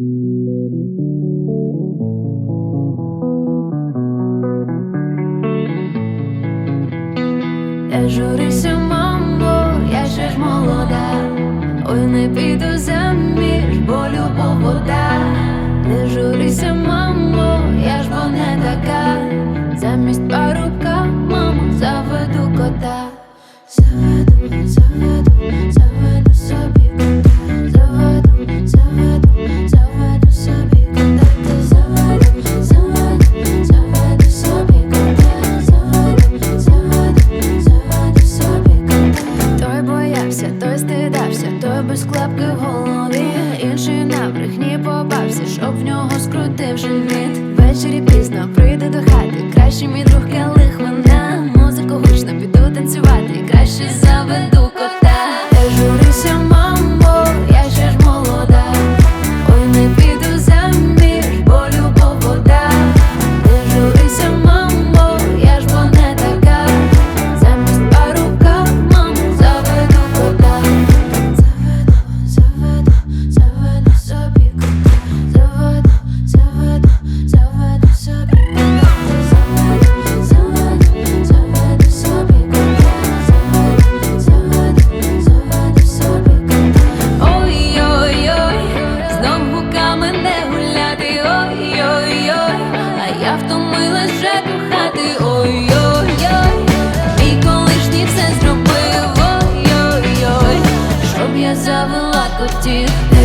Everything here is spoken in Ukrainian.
Я журися, мамо, я ще ж молода, ой не піду за. без клепки в голові, інший на брехні побався, щоб в нього скрутив живіт. Ввечері пізно прийде до хати, кращий мій друг Келли я втомилась вже кохати, ой-ой-ой, мій колишній все зробив, ой-ой-ой, щоб я завела котів.